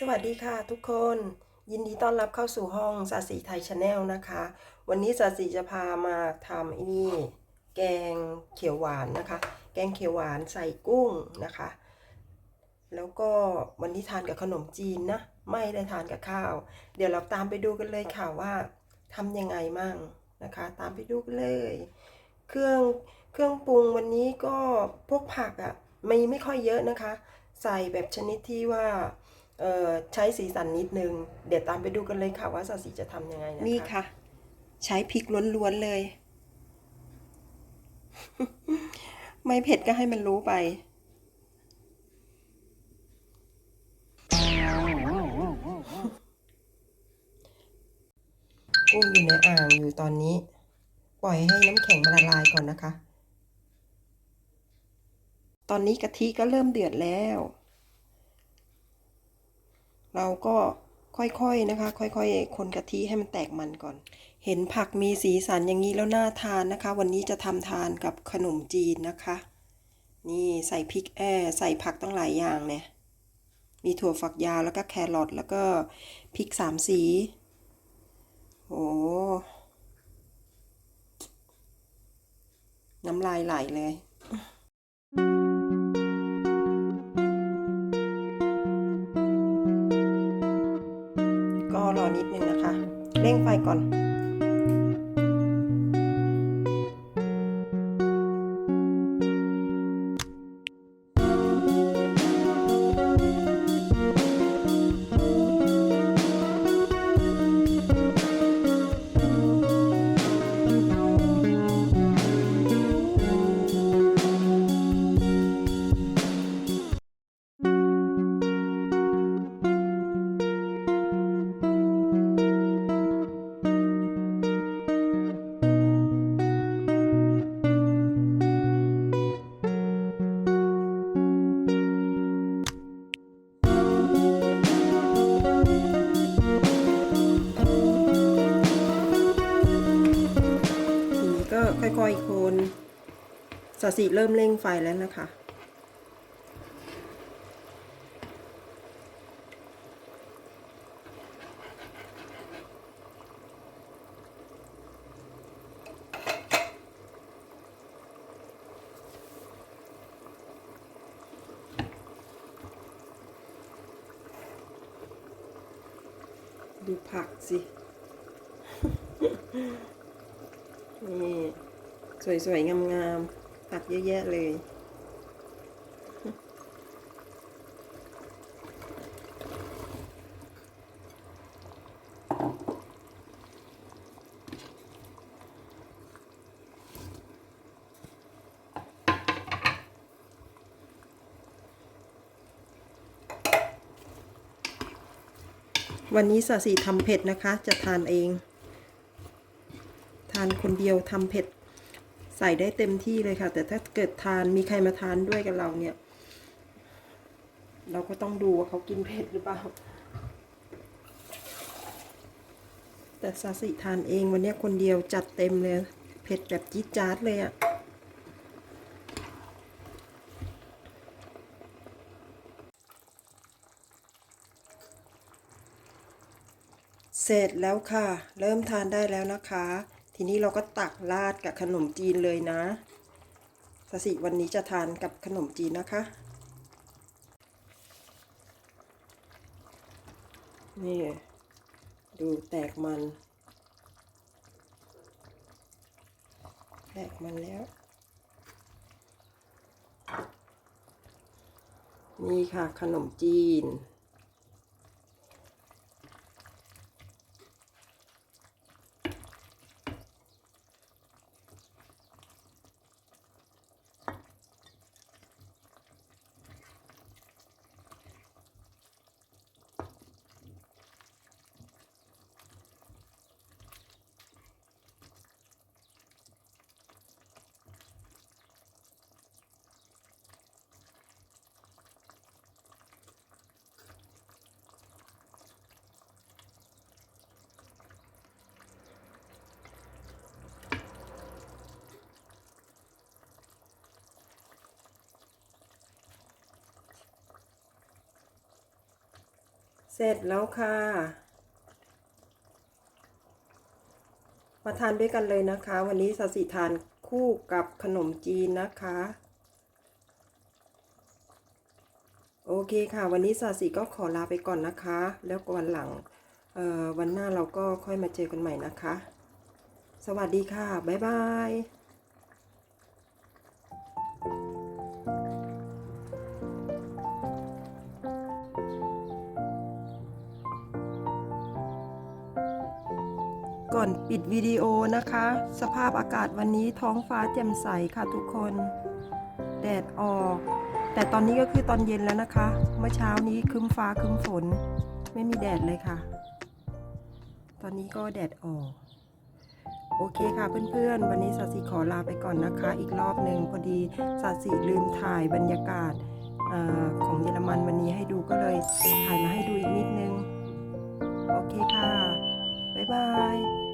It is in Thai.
สวัสดีค่ะทุกคน ยินดีต้อนรับเข้าสู่ห้องสาสีไทยชาแนลนะคะ วันนี้สาสีจะพามาทำไอ้นี่ แกงเขียวหวานนะคะ แกงเขียวหวานใส่กุ้งนะคะ แล้วก็วันนี้ทานกับขนมจีนนะ ไม่ได้ทานกับข้าว เดี๋ยวเราตามไปดูกันเลยค่ะว่าทำยังไงมั่งนะคะ ตามไปดูกันเลย เครื่องเครื่องปรุงวันนี้ก็พวกผักอะ่ะไม่ไม่ค่อยเยอะนะคะ ใส่แบบชนิดที่ว่า ใช้สีสันนิดนึง เดี๋ยวตามไปดูกันเลยค่ะว่าสาสีจะทำยังไงนะคะนี่ค่ะ ใช้พริกล้วนๆเลย ไม่เผ็ดก็ให้มันรู้ไปกุ้งอยู่ในอ่างอยู่ตอนนี้ ปล่อยให้น้ำแข็งมันละลายก่อนนะคะ ตอนนี้กะทิก็เริ่มเดือดแล้ว เราก็ค่อยๆนะคะ ค่อยๆ คนกะทิให้มันแตกมันก่อน เห็นผักมีสีสันอย่างนี้แล้วน่าทานนะคะ วันนี้จะทำทานกับขนมจีนนะคะ นี่ใส่พริกแอใส่ผักตั้งหลายอย่างเนี่ย มีถั่วฝักยาวแล้วก็แครอทแล้วก็พริกสามสี โอ้น้ำลายไหลเลย นิดนึงนะคะ เร่งไฟก่อน ค่อยๆคนสสีเริ่มเร่งไฟแล้วนะคะ ดูผักสิ นี่ สวยๆ งามๆผักเยอะแยะเลย วันนี้สาสีทำเผ็ดนะคะ จะทานเอง ทานคนเดียวทำเผ็ด ใส่ได้เต็มที่เลยค่ะ แต่ถ้าเกิดทานมีใครมาทานด้วยกับเราเนี่ย เราก็ต้องดูว่าเขากินเผ็ดหรือเปล่า แต่ซาสิทานเองวันนี้คนเดียวจัดเต็มเลย เผ็ดแบบจี๊ดจ๊าดเลยอะเสร็จแล้วค่ะ เริ่มทานได้แล้วนะคะ ทีนี้เราก็ตักราดกับขนมจีนเลยนะสสิวันนี้จะทานกับขนมจีนนะคะ นี่ ดูแตกมัน แตกมันแล้ว นี่ค่ะขนมจีน เสร็จแล้วค่ะ มาทานด้วยกันเลยนะคะ วันนี้สาสิทานคู่กับขนมจีนนะคะ โอเคค่ะ วันนี้สาสิก็ขอลาไปก่อนนะคะ แล้วก็วันหลังวันหน้าเราก็ค่อยมาเจอกันใหม่นะคะ สวัสดีค่ะ บ๊ายบาย ก่อนปิดวิดีโอนะคะ สภาพอากาศวันนี้ท้องฟ้าแจ่มใสค่ะทุกคน แดดออก แต่ตอนนี้ก็คือตอนเย็นแล้วนะคะ เมื่อเช้านี้คึ้มฟ้าคึ้มฝน ไม่มีแดดเลยค่ะ ตอนนี้ก็แดดออก โอเคค่ะเพื่อนๆ วันนี้สาสีขอลาไปก่อนนะคะ อีกรอบหนึ่งพอดีสาสีลืมถ่ายบรรยากาศอของเยอรมันวันนี้ให้ดูก็เลยถ่ายมาให้ดูอีกนิดนึง โอเคค่ะ บ๊ายบาย